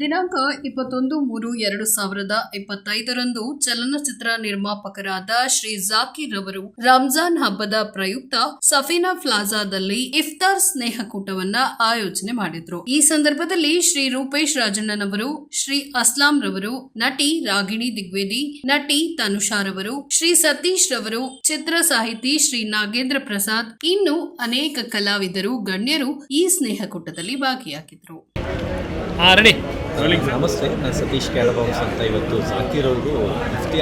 ದಿನಾಂಕ ಇಪ್ಪತ್ತೊಂದು ಮೂರು ಎರಡು ಸಾವಿರದ ಇಪ್ಪತ್ತೈದರಂದು ಚಲನಚಿತ್ರ ನಿರ್ಮಾಪಕರಾದ ಶ್ರೀ ಜಾಕಿರ್ ಅವರು ರಂಜಾನ್ ಹಬ್ಬದ ಪ್ರಯುಕ್ತ ಸಫೀನಾ ಪ್ಲಾಜಾದಲ್ಲಿ ಇಫ್ತಾರ್ ಸ್ನೇಹಕೂಟವನ್ನ ಆಯೋಜನೆ ಮಾಡಿದ್ರು. ಈ ಸಂದರ್ಭದಲ್ಲಿ ಶ್ರೀ ರೂಪೇಶ್ ರಾಜಣ್ಣನವರು, ಶ್ರೀ ಅಸ್ಲಾಂ ರವರು, ನಟಿ ರಾಗಿಣಿ ದಿಗ್ವೇದಿ, ನಟಿ ತನುಷಾರವರು ಶ್ರೀ ಸತೀಶ್ ರವರು, ಚಿತ್ರ ಸಾಹಿತಿ ಶ್ರೀ ನಾಗೇಂದ್ರ ಪ್ರಸಾದ್, ಇನ್ನು ಅನೇಕ ಕಲಾವಿದರು, ಗಣ್ಯರು ಈ ಸ್ನೇಹಕೂಟದಲ್ಲಿ ಭಾಗಿಯಾಗಿದ್ರು. ನಮಸ್ತೆ, ನಾನು ಸತೀಶ್ ಕ್ಯಾಡಬಾಮ್ಸ್ ಅಂತ ಇವತ್ತು ಜಾಕೀರ್ ಅವರು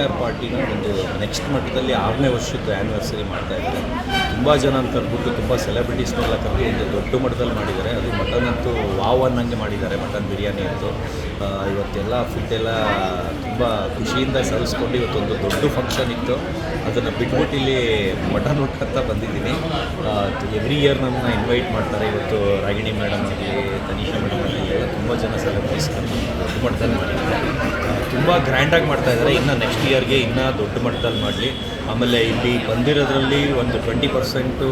ಆರ್ ಪಾರ್ಟಿನ ಒಂದು ನೆಕ್ಸ್ಟ್ ಮಟ್ಟದಲ್ಲಿ ಆರನೇ ವರ್ಷದ ಆ್ಯನಿವರ್ಸರಿ ಮಾಡ್ತಾ ಇದ್ದಾರೆ. ತುಂಬ ಜನ ಅಂತ ಕರ್ಬಿಟ್ಟು ತುಂಬ ಸೆಲೆಬ್ರಿಟೀಸ್ನೆಲ್ಲ ಕರೆದು ಒಂದು ದೊಡ್ಡ ಮಟ್ಟದಲ್ಲಿ ಮಾಡಿದ್ದಾರೆ. ಅದು ಮಟನ್ ಅಂತೂ ವಾವ್ ಅನ್ನಂಗೆ ಮಾಡಿದ್ದಾರೆ ಮಟನ್ ಬಿರಿಯಾನಿ ಅಂತೂ. ಇವತ್ತೆಲ್ಲ ಫುಡ್ ಎಲ್ಲ ತುಂಬ ಖುಷಿಯಿಂದ ಸರಿಸ್ಕೊಂಡು ಇವತ್ತೊಂದು ದೊಡ್ಡ ಫಂಕ್ಷನ್ ಇತ್ತು. ಅದನ್ನು ಬಿಟ್ಬಿಟ್ಟು ಇಲ್ಲಿ ಮಟನ್ ಊಟ ಬಂದಿದ್ದೀನಿ. ಎವ್ರಿ ಇಯರ್ ನಮ್ಮನ್ನ ಇನ್ವೈಟ್ ಮಾಡ್ತಾರೆ. ಇವತ್ತು ರಾಗಿಣಿ ಮೇಡಮ್ ಆಗಲಿ, ತನಿಷಾ ಮೇಡಮ್ ಆಗಲಿ, ಎಲ್ಲ ತುಂಬ ಜನ ಸೆಲೆಬ್ರಿಟೀಸ್ ದೊಡ್ಡ ಮಟ್ಟದಲ್ಲಿ ಮಾಡಿದ್ದಾರೆ ತುಂಬ ಗ್ರ್ಯಾಂಡಾಗಿ ಮಾಡ್ತಾ ಇದ್ದಾರೆ ಇನ್ನು ನೆಕ್ಸ್ಟ್ ಇಯರ್ಗೆ ಇನ್ನೂ ದೊಡ್ಡ ಮಟ್ಟದಲ್ಲಿ ಮಾಡಲಿ. ಆಮೇಲೆ ಇಲ್ಲಿ ಬಂದಿರೋದ್ರಲ್ಲಿ ಒಂದು ಟ್ವೆಂಟಿ ಪರ್ಸೆಂಟು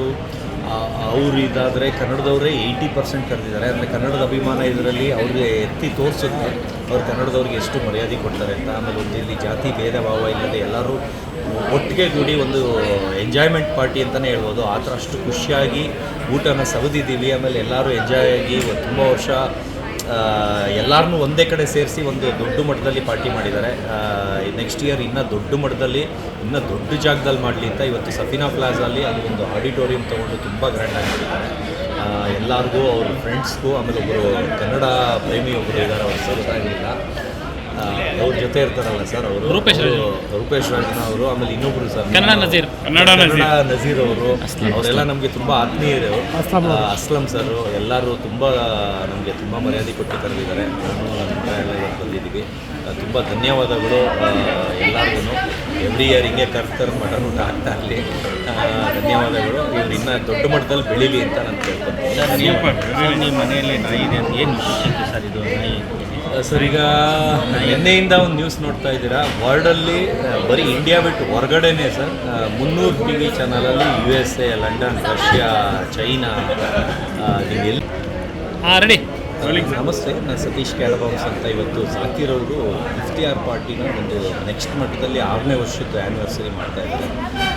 ಅವ್ರು ಇದಾದರೆ ಕನ್ನಡದವರೇ ಏಯ್ಟಿ ಪರ್ಸೆಂಟ್ ಕರೆದಿದ್ದಾರೆ. ಅಂದರೆ ಕನ್ನಡದ ಅಭಿಮಾನ ಇದರಲ್ಲಿ ಅವ್ರಿಗೆ ಎತ್ತಿ ತೋರಿಸುತ್ತೆ ಅವ್ರು ಕನ್ನಡದವ್ರಿಗೆ ಎಷ್ಟು ಮರ್ಯಾದೆ ಕೊಡ್ತಾರೆ ಅಂತ. ಆಮೇಲೆ ಒಂದು ಇಲ್ಲಿ ಜಾತಿ ಭೇದ ಭಾವ ಇಲ್ಲದೆ ಎಲ್ಲರೂ ಒಟ್ಟಿಗೆ ಕೂಡಿ ಒಂದು ಎಂಜಾಯ್ಮೆಂಟ್ ಪಾರ್ಟಿ ಅಂತಲೇ ಹೇಳ್ಬೋದು. ಆ ಥರ ಅಷ್ಟು ಖುಷಿಯಾಗಿ ಊಟನ ಸವದಿದ್ದೀವಿ. ಆಮೇಲೆ ಎಲ್ಲರೂ ಎಂಜಾಯ್ ಆಗಿ ತುಂಬ ವರ್ಷ ಎಲ್ಲರನ್ನೂ ಒಂದೇ ಕಡೆ ಸೇರಿಸಿ ಒಂದು ದೊಡ್ಡ ಮಟ್ಟದಲ್ಲಿ ಪಾರ್ಟಿ ಮಾಡಿದ್ದಾರೆ. ನೆಕ್ಸ್ಟ್ ಇಯರ್ ಇನ್ನೂ ದೊಡ್ಡ ಮಟ್ಟದಲ್ಲಿ, ಇನ್ನೂ ದೊಡ್ಡ ಜಾಗದಲ್ಲಿ ಮಾಡಲಿ ಅಂತ ಇವತ್ತು ಸಫಿನಾ ಪ್ಲಾಜಲ್ಲಿ ಅದು ಒಂದು ಆಡಿಟೋರಿಯಂ ತೊಗೊಂಡು ತುಂಬ ಗ್ರ್ಯಾಂಡಾಗಿ ಮಾಡಿದ್ದಾರೆ. ಎಲ್ಲರಿಗೂ ಅವ್ರ ಫ್ರೆಂಡ್ಸ್ಗೂ ಆಮೇಲೆ ಒಬ್ಬರು ಕನ್ನಡ ಪ್ರೇಮಿ ಒಬ್ಬರು ಇದ್ದಾರೆ, ಅವ್ರ ಸರಿಯಾಗಿಲ್ಲ ಅವ್ರ ಜೊತೆ ಇರ್ತಾರಲ್ಲ ಸರ್ ಅವರು. ರೂಪೇಶ್ ರೂಪೇಶ್ ರಾಜನ ಅವರು ಆಮೇಲೆ ಇನ್ನೊಬ್ರು ಸರ್ ಕನ್ನಡ ನಜೀರ್. ಕನ್ನಡ ನಜೀರ್. ಅವರು. ಅವರೆಲ್ಲ ನಮಗೆ ತುಂಬ ಆತ್ಮೀಯರು ಅಸ್ಲಂ ಸರ್ ಎಲ್ಲರೂ ತುಂಬ ನಮಗೆ ತುಂಬ ಮರ್ಯಾದೆ ಕೊಟ್ಟು ಕರೆದಿದ್ದಾರೆ ನಾನು ನನ್ನ ಮಗ ಎಲ್ಲ ಇವತ್ತು ಬಂದಿದ್ದೀವಿ. ತುಂಬ ಧನ್ಯವಾದಗಳು ಎಲ್ಲರಿಗೂ ಎವ್ರಿ ಇಯರ್ ಹಿಂಗೆ ಕರ್ತಾರೆ ಮಟನ್ ಊಟ ಆಗ್ತಾ ಇರಲಿ. ಧನ್ಯವಾದಗಳು. ಇವ್ರು ಇನ್ನೂ ದೊಡ್ಡ ಮಟ್ಟದಲ್ಲಿ ಬೆಳೀಲಿ ಅಂತ ನಾನು ಕೇಳ್ಕೊತೀನಿ. ನಿಮ್ಮ ಮನೆಯಲ್ಲಿ ನಾಯಿ ಇದೆ ಅಂತ ಏನು ವಿಶೇಷತೆ ಸರ್ ಇದು ನಾಯಿ? ಸರ್ ಈಗ ನಿನ್ನೆಯಿಂದ ಒಂದು ನ್ಯೂಸ್ ನೋಡ್ತಾ ಇದ್ದೀರಾ? ವರ್ಲ್ಡಲ್ಲಿ ಬರೀ ಇಂಡಿಯಾ ಬಿಟ್ಟು ಹೊರಗಡೆನೇ ಸರ್ ಮುನ್ನೂರು ಟಿ ವಿ ಚಾನಲಲ್ಲಿ U S A London Russia China ಹಾಂ ರೆಡಿ ನಮಸ್ತೆ, ನಾನು ಸತೀಶ್ ಕ್ಯಾಲಬಾಮ್ಸ್ ಅಂತ ಇವತ್ತು ಅವರು ಇಫ್ತಿಯಾರ್ ಪಾರ್ಟಿನ ಒಂದು ನೆಕ್ಸ್ಟ್ ಮಟ್ಟದಲ್ಲಿ ಆರನೇ ವರ್ಷದ ಆ್ಯನಿವರ್ಸರಿ ಮಾಡ್ತಾ ಇದ್ದಾರೆ.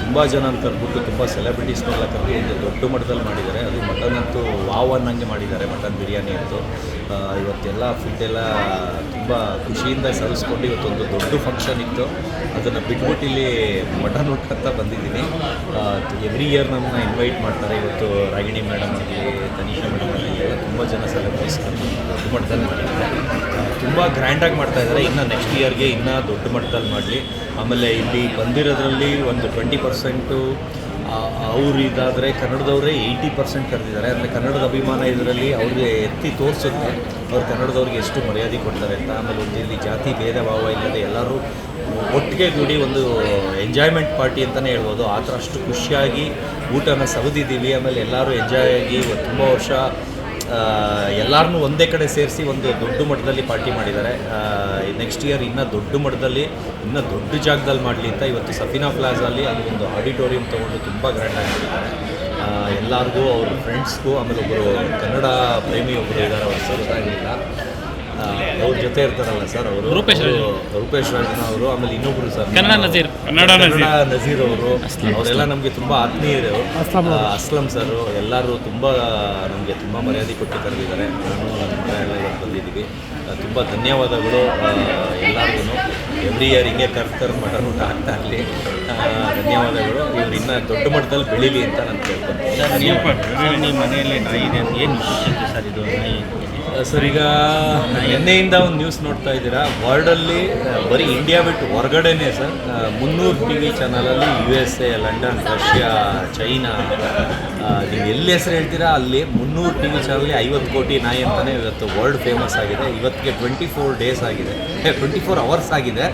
ತುಂಬ ಜನ ಅಂತ ಕರ್ಬಿಟ್ಟು ತುಂಬ ಸೆಲೆಬ್ರಿಟೀಸ್ನೆಲ್ಲ ಒಂದು ದೊಡ್ಡ ಮಟ್ಟದಲ್ಲಿ ಮಾಡಿದ್ದಾರೆ. ಅದು ಮಟನ್ ಅಂತೂ ವಾವ್ ಅನ್ನಂಗೆ ಮಾಡಿದ್ದಾರೆ ಮಟನ್ ಬಿರಿಯಾನಿ ಅಂತೂ. ಇವತ್ತೆಲ್ಲ ಫುಡ್ ಎಲ್ಲ ತುಂಬ ಖುಷಿಯಿಂದ ಸರಿಸ್ಕೊಂಡು ಇವತ್ತೊಂದು ದೊಡ್ಡ ಫಂಕ್ಷನ್ ಇತ್ತು. ಅದನ್ನು ಬಿಟ್ಬಿಟ್ಟು ಇಲ್ಲಿ ಮಟನ್ ಊಟ ಅಂತ ಬಂದಿದ್ದೀನಿ. ಎವ್ರಿ ಇಯರ್ ನಮ್ಮನ್ನ ಇನ್ವೈಟ್ ಮಾಡ್ತಾರೆ. ಇವತ್ತು ರಾಗಿಣಿ ಮೇಡಮ್ ಆಗಲಿ ತನಿಷಾ ಮೇಡಮ್ ಆಗಲಿ ತುಂಬ ಜನ ಸೆಲೆಬ್ರಿಟೀಸ್ ದೊಡ್ಡ ಮಟ್ಟದಲ್ಲಿ ಮಾಡಿದ್ದಾರೆ ತುಂಬ ಗ್ರ್ಯಾಂಡಾಗಿ ಮಾಡ್ತಾ ಇದ್ದಾರೆ. ಇನ್ನು ನೆಕ್ಸ್ಟ್ ಇಯರ್ಗೆ ಇನ್ನೂ ದೊಡ್ಡ ಮಟ್ಟದಲ್ಲಿ ಮಾಡಲಿ. ಆಮೇಲೆ ಇಲ್ಲಿ ಬಂದಿರೋದ್ರಲ್ಲಿ ಒಂದು ಟ್ವೆಂಟಿ ಪರ್ಸೆಂಟು ಅವ್ರು ಇದಾದರೆ ಕನ್ನಡದವರೇ ಏಯ್ಟಿ ಪರ್ಸೆಂಟ್ ಕರೆದಿದ್ದಾರೆ. ಅಂದರೆ ಕನ್ನಡದ ಅಭಿಮಾನ ಇದರಲ್ಲಿ ಅವ್ರಿಗೆ ಎತ್ತಿ ತೋರಿಸುತ್ತೆ ಅವ್ರು ಕನ್ನಡದವ್ರಿಗೆ ಎಷ್ಟು ಮರ್ಯಾದೆ ಕೊಡ್ತಾರೆ ಅಂತ. ಆಮೇಲೆ ಒಂದು ಇಲ್ಲಿ ಜಾತಿ ಭೇದ ಭಾವ ಇಲ್ಲದೆ ಎಲ್ಲರೂ ಒಟ್ಟಿಗೆ ಕೂಡಿ ಒಂದು ಎಂಜಾಯ್ಮೆಂಟ್ ಪಾರ್ಟಿ ಅಂತಲೇ ಹೇಳ್ಬೋದು. ಆ ಥರ ಅಷ್ಟು ಖುಷಿಯಾಗಿ ಊಟನ ಸವದಿದ್ದೀವಿ. ಆಮೇಲೆ ಎಲ್ಲರೂ ಎಂಜಾಯ್ ಆಗಿ ತುಂಬ ವರ್ಷ ಎಲ್ಲರನ್ನೂ ಒಂದೇ ಕಡೆ ಸೇರಿಸಿ ಒಂದು ದೊಡ್ಡ ಮಟ್ಟದಲ್ಲಿ ಪಾರ್ಟಿ ಮಾಡಿದ್ದಾರೆ. ನೆಕ್ಸ್ಟ್ ಇಯರ್ ಇನ್ನೂ ದೊಡ್ಡ ಮಟ್ಟದಲ್ಲಿ ಇನ್ನೂ ದೊಡ್ಡ ಜಾಗದಲ್ಲಿ ಮಾಡಲಿ ಅಂತ ಇವತ್ತು ಸಫಿನಾ ಪ್ಲಾಜಲ್ಲಿ ಅಲ್ಲಿ ಒಂದು ಆಡಿಟೋರಿಯಂ ತೊಗೊಂಡು ತುಂಬ ಗ್ರ್ಯಾಂಡ್ ಮಾಡಿದ್ದಾರೆ. ಆ, ಎಲ್ಲರಿಗೂ ಅವ್ರ ಫ್ರೆಂಡ್ಸ್ಗೂ ಆಮೇಲೆ ಒಬ್ಬರು ಕನ್ನಡ ಪ್ರೇಮಿ ಒಬ್ಬರು ಇದ್ದಾರೆ ಅವ್ರ ಸರಿಯಾಗಿಲ್ಲ ಅವ್ರ ಜೊತೆ ಇರ್ತಾರಲ್ಲ ಸರ್ ಅವರು. ರೂಪೇಶ್. ರೂಪೇಶ್ ರಾಜನ ಅವರು ಆಮೇಲೆ ಇನ್ನೊಬ್ರು ಸರ್ ಕನ್ನಡ ನಜೀರ್ ಕನ್ನಡ ನಜೀರ್. ಅವರು. ಅವರೆಲ್ಲ ನಮಗೆ ತುಂಬ ಆತ್ಮೀಯರು. ಅಸ್ಲಂ ಸರ್ ಎಲ್ಲರೂ ತುಂಬ ನಮಗೆ ತುಂಬ ಮರ್ಯಾದೆ ಕೊಟ್ಟು ಕರೆದಿದ್ದಾರೆ. ನಾನು ನನ್ನ ಮಗ ಎಲ್ಲ ಇವತ್ತು ಬಂದಿದ್ದೀವಿ. ತುಂಬ ಧನ್ಯವಾದಗಳು ಎಲ್ಲರಿಗೂ ಎವ್ರಿ ಇಯರ್ ಹಿಂಗೆ ಕರ್ತಾರೆ ಮಟನ್ ಊಟ ಆಗ್ತಾ ಇರಲಿ. ಧನ್ಯವಾದಗಳು. ಇವ್ರು ಇನ್ನೂ ದೊಡ್ಡ ಮಟ್ಟದಲ್ಲಿ ಬೆಳೀಲಿ ಅಂತ ನಾನು ಕೇಳ್ಕೊತೀನಿ. ನಿಮ್ಮ ಮನೆಯಲ್ಲಿ ನಾಯಿ ಇದೆ ಅಂತ ಏನು ವಿಶೇಷತೆ ಸರ್ ಇದು? ನಾಯಿ ಸರ್ ಈಗ ನಿನ್ನೆಯಿಂದ ಒಂದು ನ್ಯೂಸ್ ನೋಡ್ತಾ ಇದ್ದೀರಾ? ವರ್ಲ್ಡಲ್ಲಿ ಬರೀ ಇಂಡಿಯಾ ಬಿಟ್ಟು ಹೊರಗಡೆನೇ ಸರ್ ಮುನ್ನೂರು ಟಿ ವಿ ಚಾನಲಲ್ಲಿ U S A London Russia China ನೀವು ಎಲ್ಲಿ ಹೆಸರು ಹೇಳ್ತೀರಾ? ಅಲ್ಲಿ ಮುನ್ನೂರು ಟಿ ವಿ ಚಾನಲ್ಲಿ ಐವತ್ತು ಕೋಟಿ ನಾಯಿ ಅಂತಲೇ ಇವತ್ತು ವರ್ಲ್ಡ್ ಫೇಮಸ್ ಆಗಿದೆ. ಇವತ್ತಿಗೆ ಟ್ವೆಂಟಿ ಫೋರ್ ಡೇಸ್ ಆಗಿದೆ. ಟ್ವೆಂಟಿ ಫೋರ್ ಅವರ್ಸ್ ಆಗಿದೆ.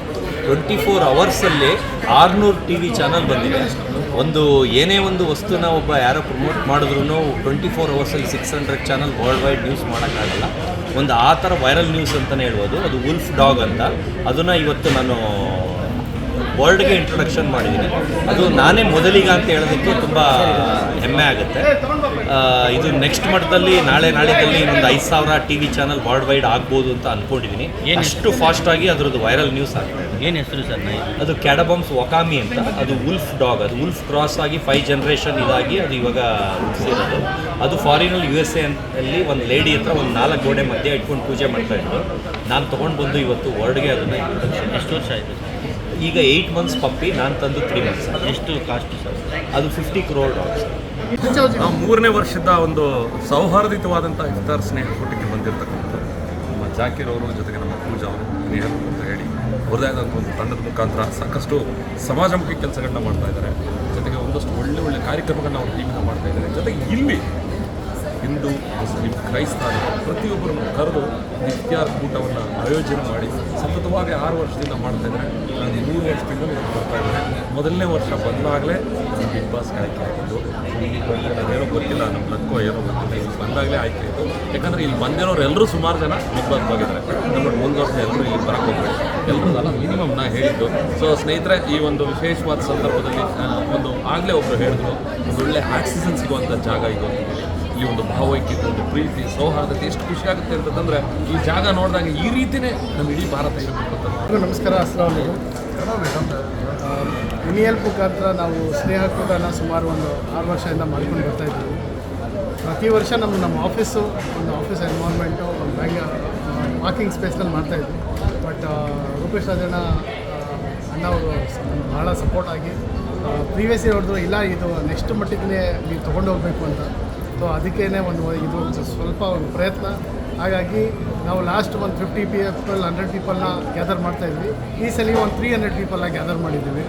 ಟ್ವೆಂಟಿ ಫೋರ್ ಅವರ್ಸಲ್ಲಿ ಆರುನೂರು ಟಿ ವಿ ಚಾನಲ್ ಬಂದಿದೆ. ಒಂದು ಏನೇ ಒಂದು ವಸ್ತುನ ಒಬ್ಬ ಯಾರೋ ಪ್ರಮೋಟ್ ಮಾಡಿದ್ರು twenty four ಅವರ್ಸಲ್ಲಿ six hundred channel world wide news ಮಾಡೋಕ್ಕಾಗಲ್ಲ. ಒಂದು ಆ ಥರ ವೈರಲ್ ನ್ಯೂಸ್ ಅಂತಲೇ ಹೇಳ್ಬೋದು. ಅದು ವುಲ್ಫ್ ಡಾಗ್ ಅಂತ. ಅದನ್ನು ಇವತ್ತು ನಾನು ವರ್ಲ್ಡ್ಗೆ ಇಂಟ್ರೊಡಕ್ಷನ್ ಮಾಡಿದ್ದೀನಿ. ಅದು ನಾನೇ ಮೊದಲಿಗ ಅಂತ ಹೇಳೋದಕ್ಕೆ ತುಂಬ ಹೆಮ್ಮೆ ಆಗುತ್ತೆ. ಇದು ನೆಕ್ಸ್ಟ್ ಮಟ್ಟದಲ್ಲಿ ನಾಳೆ ನಾಳೆದಲ್ಲಿ ಇನ್ನೊಂದು ಐದು ಸಾವಿರ T V channel world wide ಆಗ್ಬೋದು ಅಂತ ಅಂದ್ಕೊಂಡಿದ್ದೀನಿ ಎಷ್ಟು ಫಾಸ್ಟಾಗಿ ಅದರದ್ದು ವೈರಲ್ ನ್ಯೂಸ್ ಆಗ್ತಾ ಇದೆ ಏನು ಹೆಸರು ಸರ್ ಅದು ಕ್ಯಾಡಬಮ್ಸ್ ವಕಾಮಿ ಅಂತ. ಅದು ಉಲ್ಫ್ ಡಾಗ್ ಅದು ಉಲ್ಫ್ ಕ್ರಾಸ್ ಆಗಿ ಫೈವ್ ಜನ್ರೇಷನ್ ಇದಾಗಿ ಅದು ಇವಾಗ ಸೇರೋದು ಅದು ಫಾರಿನಲ್ಲಿ ಯು ಎಸ್ ಎ ಅಲ್ಲಿ ಒಂದು ಲೇಡಿ ಹತ್ರ ಒಂದು ನಾಲ್ಕು ಗೋಡೆ ಮಧ್ಯೆ ಇಟ್ಕೊಂಡು ಪೂಜೆ ಮಾಡ್ತಾ ಇದ್ದರು ನಾನು ತೊಗೊಂಡು ಬಂದು ಇವತ್ತು ವರ್ಡ್ಗೆ ಅದನ್ನು ಇಂಟ್ರೊಡಕ್ಷನ್ ಎಷ್ಟು ವರ್ಷ ಆಯಿತು ಈಗ ಏಯ್ಟ್ ಮಂತ್ಸ್ ಪಪ್ಪಿ ನಾನು ತಂದು ತ್ರೀ ಮಂತ್ಸ್ ಎಷ್ಟು ಕಾಸ್ಟ್ ಸರ್? ಅದು ಫಿಫ್ಟಿ ಕ್ರೋರ್ ಡಾಗ್ಸ್ ನಾವು ಮೂರನೇ ವರ್ಷದ ಒಂದು ಸೌಹಾರ್ದಿತವಾದಂಥ ಇಫ್ತಾರ್ ಸ್ನೇಹ ಕೂಟಕ್ಕೆ ಬಂದಿರತಕ್ಕಂಥ ನಮ್ಮ ಜಾಕಿರ್ ಅವರು ಜೊತೆಗೆ ನಮ್ಮ ಪೂಜಾ ಅವರು ನೇಹರ್ ಅಂತ ಹೇಳಿ ಅವ್ರದ್ದೇ ಒಂದು ತಂಡದ ಮುಖಾಂತರ ಸಾಕಷ್ಟು ಸಮಾಜಮುಖಿ ಕೆಲಸಗಳನ್ನ ಮಾಡ್ತಾ ಇದ್ದಾರೆ. ಜೊತೆಗೆ ಒಂದಷ್ಟು ಒಳ್ಳೆ ಒಳ್ಳೆ ಕಾರ್ಯಕ್ರಮಗಳನ್ನ ಅವ್ರ ಟೀಮಿಂದ ಮಾಡ್ತಾ ಇದ್ದಾರೆ. ಜೊತೆಗೆ ಇಲ್ಲಿ ಹಿಂದೂ, ಮುಸ್ಲಿಂ ಕ್ರೈಸ್ತ ಪ್ರತಿಯೊಬ್ಬರನ್ನು ಕರೆದು ಇಫ್ತಿಯಾರ್ ಕೂಟವನ್ನು ಆಯೋಜನೆ ಮಾಡಿ ಸತತವಾಗಿ ಆರು ವರ್ಷದಿಂದ ಮಾಡ್ತಾ ಇದ್ದಾರೆ. ನಾನು ಮೂರು ವರ್ಷದಿಂದ ಮಾಡ್ತಾ ಇದ್ದಾರೆ ಮೊದಲನೇ ವರ್ಷ ಬಂದಾಗಲೇ ಬಿಗ್ ಬಾಸ್ಗೆ ಆಯ್ಕೆ ಆಗಿದ್ದು ಏನೋ ಗೊತ್ತಿಲ್ಲ ನಮ್ಮ ಲಕ್ಕೋ ಏನೋ ಗೊತ್ತಿಲ್ಲ. ಇಲ್ಲಿ ಬಂದಾಗಲೇ ಆಯ್ಕೆ ಆಯಿತು ಯಾಕಂದರೆ ಇಲ್ಲಿ ಬಂದಿರೋರು ಎಲ್ಲರೂ ಸುಮಾರು ಜನ ಬಿಗ್ ಬಾಸ್ ಹೋಗಿದ್ದಾರೆ. ನಮ್ಮ ಒಂದು ವರ್ಷ ಎಲ್ಲರೂ ಇಲ್ಲಿ ಬರಕ್ಕೆ ಹೋಗ್ಬೇಡಿ. ಎಲ್ಲರೂ ಅಲ್ಲ ಮಿನಿಮಮ್ ನಾ ಹೇಳಿದ್ದು. ಸೊ ಸ್ನೇಹಿತರೆ, ಈ ಒಂದು ವಿಶೇಷವಾದ ಸಂದರ್ಭದಲ್ಲಿ ಒಂದು ಆಗಲೇ ಒಬ್ಬರು ಹೇಳಿದ್ರು, ಒಂದು ಒಳ್ಳೆ ಆಕ್ಸಿಜನ್ ಸಿಗುವಂಥ ಜಾಗ ಇದು. ಇಲ್ಲಿ ಒಂದು ಭಾವೈಕ್ಯ ಒಂದು ಪ್ರೀತಿ ಸೌಹಾರ್ದತೆ ಎಷ್ಟು ಖುಷಿ ಆಗುತ್ತೆ ಅಂತಂದರೆ ಈ ಜಾಗ ನೋಡಿದಾಗ ಈ ರೀತಿನೇ ನಮ್ಮ ಇಡೀ ಭಾರತ ಇರಬೇಕು ನಮಸ್ಕಾರ ಅಸ್ಲಾಂ ಇನಿಯಲ್ ಮುಖಾಂತರ ನಾವು ಸ್ನೇಹ ಕೂಟನ ಸುಮಾರು ಒಂದು ಆರು ವರ್ಷದಿಂದ ಮಾಡ್ಕೊಂಡು ಬರ್ತಾ ಇದ್ದೀವಿ. ಪ್ರತಿ ವರ್ಷ ನಮ್ಮ ನಮ್ಮ ಆಫೀಸು ಒಂದು ಆಫೀಸ್ ಎನ್ವೈರ್ಮೆಂಟು ಒಂದು ಬ್ಯಾಂಕ್ ವಾಕಿಂಗ್ ಸ್ಪೇಸ್ನಲ್ಲಿ ಮಾಡ್ತಾಯಿದ್ವಿ ಬಟ್ ರೂಪೇಶ್ ರಾಜಣ್ಣ ಅಣ್ಣ ಅವರು ಭಾಳ ಸಪೋರ್ಟ್ ಆಗಿ ಪ್ರೀವಿಯಸ್ ಇಯರ್ ಹೊಡೆದ್ರು ಇಲ್ಲ ಇದು ನೆಕ್ಸ್ಟ್ ಮಟ್ಟಿಗೆ ನೀವು ತೊಗೊಂಡು ಹೋಗಬೇಕು ಅಂತ. ಸೊ ಅದಕ್ಕೇ ಒಂದು ಇದು ಒಂದು ಸ್ವಲ್ಪ ಒಂದು ಪ್ರಯತ್ನ. ಹಾಗಾಗಿ ನಾವು ಲಾಸ್ಟ್ ಒಂದು ಫಿಫ್ಟಿ ಪಿ ಪೀಪಲ್ ಹಂಡ್ರೆಡ್ ಪೀಪಲ್ನ ಗ್ಯಾದರ್ ಮಾಡ್ತಾಯಿದ್ವಿ ಈ ಸಲ ಒಂದು ತ್ರೀ ಹಂಡ್ರೆಡ್ ಪೀಪಲ್ನ ಗ್ಯಾದರ್ ಮಾಡಿದ್ದೀವಿ.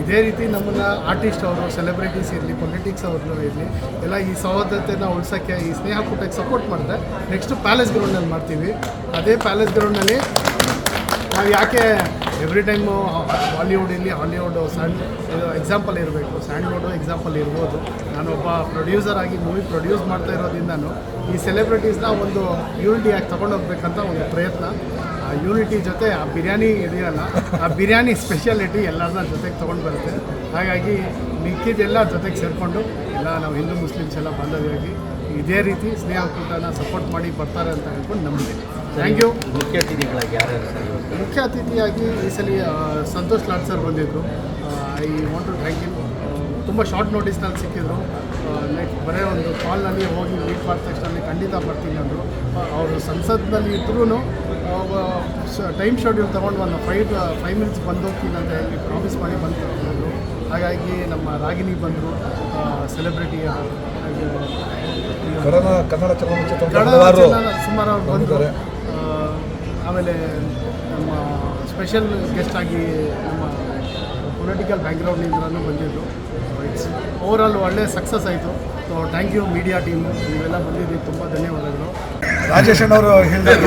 ಇದೇ ರೀತಿ ನಮ್ಮನ್ನು ಆರ್ಟಿಸ್ಟ್ ಅವರು ಸೆಲೆಬ್ರಿಟೀಸ್ ಇರಲಿ ಪೊಲಿಟಿಕ್ಸ್ ಅವರು ಇರಲಿ, ಎಲ್ಲ ಈ ಸೌಹಾರ್ದತೆನ ಉಳಿಸೋಕ್ಕೆ, ಈ ಸ್ನೇಹ ಕೂಟಕ್ಕೆ ಸಪೋರ್ಟ್ ಮಾಡಿದ್ರೆ ನೆಕ್ಸ್ಟ್ ಪ್ಯಾಲೇಸ್ ಗ್ರೌಂಡಲ್ಲಿ ಮಾಡ್ತೀವಿ. ಅದೇ ಪ್ಯಾಲೇಸ್ ಗ್ರೌಂಡಲ್ಲಿ ನಾವು ಯಾಕೆ ಎವ್ರಿ ಟೈಮು ಬಾಲಿವುಡ್ ಇಲ್ಲಿ ಹಾಲಿವುಡ್ ಸ್ಯಾಂಡ್ ಇದು ಎಕ್ಸಾಂಪಲ್ ಇರಬೇಕು. ಸ್ಯಾಂಡ್ವುಡ್ ಎಕ್ಸಾಂಪಲ್ ಇರ್ಬೋದು. ನಾನೊಬ್ಬ ಪ್ರೊಡ್ಯೂಸರ್ ಆಗಿ ಮೂವಿ ಪ್ರೊಡ್ಯೂಸ್ ಮಾಡ್ತಾ ಇರೋದ್ರಿಂದನೂ ಈ ಸೆಲೆಬ್ರಿಟೀಸ್ನ ಒಂದು ಯೂನಿಟಿಯಾಗಿ ತೊಗೊಂಡೋಗ್ಬೇಕಂತ ಒಂದು ಪ್ರಯತ್ನ. ಆ ಯೂನಿಟಿ ಜೊತೆ ಆ ಬಿರಿಯಾನಿ ಇದೆಯಲ್ಲ, ಆ ಬಿರಿಯಾನಿ ಸ್ಪೆಷಾಲಿಟಿ ಎಲ್ಲರನ್ನ ಜೊತೆಗೆ ತೊಗೊಂಡು ಬರುತ್ತೆ ಹಾಗಾಗಿ ಮಿಕ್ಕಿದೆಲ್ಲ ಜೊತೆಗೆ ಸೇರಿಕೊಂಡು ಎಲ್ಲ ನಾವು ಹಿಂದೂ, ಮುಸ್ಲಿಮ್ಸ್ ಎಲ್ಲ ಬಾಂಧವ್ಯವಾಗಿ ಇದೇ ರೀತಿ ಸ್ನೇಹ ಕೂಟನ ಸಪೋರ್ಟ್ ಮಾಡಿ ಬರ್ತಾರೆ ಅಂತ ಹೇಳ್ಕೊಂಡು ನಂಬಿದೆ ಥ್ಯಾಂಕ್ ಯು ಮುಖ್ಯ ಅತಿಥಿಗಳಾಗಿ ಯಾರು ಮುಖ್ಯ ಅತಿಥಿಯಾಗಿ ಈ ಸಲ ಸಂತೋಷ್ ಲಾಡ್ ಸರ್ ಬಂದಿದ್ದರು I want to thank you ತುಂಬ ಶಾರ್ಟ್ ನೋಟಿಸ್ನಲ್ಲಿ ಸಿಕ್ಕಿದ್ರು. ಲೈಕ್ ಬರೀ ಒಂದು ಕಾಲ್ನಲ್ಲಿ ಹೋಗಿ ಮೀಟ್ ಮಾಡಿದ ತಕ್ಷಣ ಖಂಡಿತ ಬರ್ತೀನಿ ಅಂದರು. ಅವರು ಸಂಸತ್ನಲ್ಲಿ ಇದ್ರೂ ಟೈಮ್ ಶೆಡ್ಯೂಲ್ ತೊಗೊಂಡು ಒಂದು ಫೈವ್ ಫೈವ್ ಮಿನಿಟ್ಸ್ ಬಂದು ಹೋಗ್ತೀನಿ ಅಂತ ಹೇಳಿ ಪ್ರಾಮಿಸ್ ಮಾಡಿ ಬಂದು ಹಾಗಾಗಿ ನಮ್ಮ ರಾಗಿಣಿ ಬಂದರು ಸೆಲೆಬ್ರಿಟಿ ಕನ್ನಡ ಕನ್ನಡ ಚಲನಚಿತ್ರ ಸುಮಾರು ಅವ್ರು ಬಂದರು. ಬಂದಿದ್ದಾರೆ. ಆಮೇಲೆ ನಮ್ಮ ಸ್ಪೆಷಲ್ ಗೆಸ್ಟ್ ಆಗಿ ನಮ್ಮ ಪೊಲಿಟಿಕಲ್ ಬ್ಯಾಕ್ಗ್ರೌಂಡಿಂದಲೂ ಬಂದಿದ್ದರು ಇಟ್ಸ್ ಓವರಾಲ್ ಒಳ್ಳೆ ಸಕ್ಸಸ್ ಆಯಿತು. So thank you media team ನೀವೆಲ್ಲ ಬಂದಿದ್ದೀವಿ ತುಂಬ ಧನ್ಯವಾದಗಳು. ರಾಜೇಶ್ ಅವರು ಹೇಳಿದಾಗ.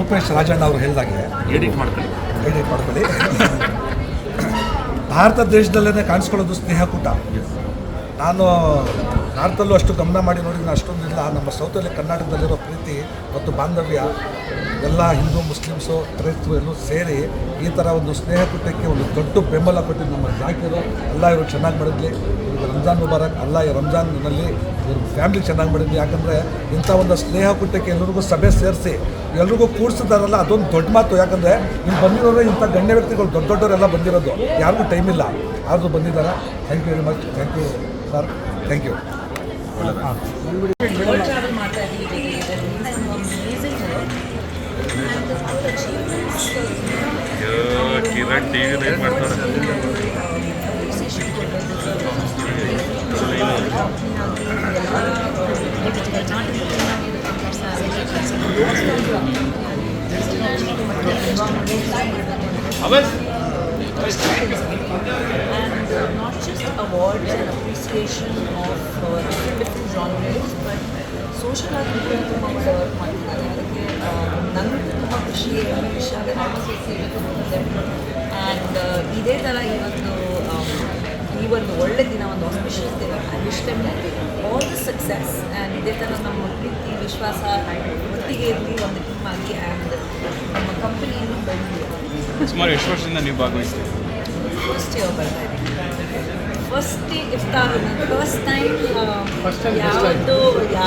ರೂಪೇಶ್ ರಾಜಣ್ಣ ಅವರು. ಹೇಳಿದಾಗೆ. ಎಡಿಟ್ ಮಾಡ್ಕೊಳ್ಳಿ. ಎಡಿಟ್ ಮಾಡ್ಕೊಳ್ಳಿ. ಭಾರತ ದೇಶದಲ್ಲೇ ಕಾಣಿಸ್ಕೊಳ್ಳೋದು ಸ್ನೇಹಕೂಟ. ನಾನು ಭಾರತದಲ್ಲೂ ಅಷ್ಟು ಗಮನ ಮಾಡಿ ನೋಡಿದ್ರೆ ಅಷ್ಟೊಂದಿಲ್ಲ. ನಮ್ಮ ಸೌತಲ್ಲಿ ಕರ್ನಾಟಕದಲ್ಲಿರೋ ಪ್ರೀತಿ ಮತ್ತು ಬಾಂಧವ್ಯ ಎಲ್ಲ ಹಿಂದೂ ಮುಸ್ಲಿಮ್ಸು ಕ್ರೈಸ್ತರು ಎಲ್ಲರೂ ಸೇರಿ ಈ ಥರ ಒಂದು ಸ್ನೇಹ ಕೂಟಕ್ಕೆ ಒಂದು ದೊಡ್ಡ ಬೆಂಬಲ ಕೊಟ್ಟಿದ್ದು ನಮ್ಮ ಜಾಕಿರು. ಎಲ್ಲ ಇವರು ಚೆನ್ನಾಗಿ ಮಾಡಿದ್ಲಿ. ರಂಜಾನ್ ಮುಬಾರಕ್ ಅಲ್ಲ ಈ ರಂಜಾನ್ನಲ್ಲಿ ಇವ್ರ ಫ್ಯಾಮಿಲಿ ಚೆನ್ನಾಗಿ ಮಾಡಿದ್ವಿ ಯಾಕಂದರೆ ಇಂಥ ಒಂದು ಸ್ನೇಹ ಕೂಟಕ್ಕೆ ಎಲ್ಲರಿಗೂ ಸಭೆ ಸೇರಿಸಿ ಎಲ್ರಿಗೂ ಕೂಡಿಸಿದಾರಲ್ಲ ಅದೊಂದು ದೊಡ್ಡ ಮಾತು. ಯಾಕಂದರೆ ಇಲ್ಲಿ ಬಂದಿರೋರು ಇಂಥ ಗಣ್ಯ ವ್ಯಕ್ತಿಗಳು ದೊಡ್ಡ ದೊಡ್ಡವರೆಲ್ಲ ಬಂದಿರೋದು. ಯಾರಿಗೂ ಟೈಮ್ ಇಲ್ಲ. ಆದರೂ ಬಂದಿದ್ದಾರೆ thank you very much thank you sir thank you Kiran T V ಮಾಡ್ತಾರೆ and not just awards and appreciation of uh, different different genres, but social ಆಗಿ ತುಂಬ ಒಳ್ಳೆ ವರ್ಕ್ ಮಾಡ್ತಿದ್ದಾರೆ ಅದಕ್ಕೆ ನನಗೂ ತುಂಬ ಖುಷಿ ವಿಷಯ ಆ್ಯಂಡ್ ಇದೇ ಥರ ಈ ಒಂದು ಈ ಒಂದು ಒಳ್ಳೆ ದಿನ ಒಂದು ಆಸ್ಪಿಷಿಯಸ್ ದಿನ wish them all the success and ಇದೇ ಥರ ನಮ್ಮ ಪ್ರೀತಿ ವಿಶ್ವಾಸ ಒಟ್ಟಿಗೆ ಇರಲಿ ಒಂದು ಟೀಮ್ ಆಗಿ ಆ್ಯಂಡ್ ನಮ್ಮ ಕಂಪನಿಯನ್ನು ಬೆಳೆಯಲಿ ಸುಮಾರು ಎಷ್ಟು ವರ್ಷದಿಂದ ನೀವು ಭಾಗವಹಿಸ್ತೀವಿ ಫಸ್ಟ್ ಇಯರ್ ಬರ್ತಾ ಇದ್ದೀನಿ. ಫಸ್ಟ್ ಇಫ್ತಾರ್ ಫಸ್ಟ್ ಟೈಮ್ ಫಸ್ಟ್. ಯಾವುದು ಯಾ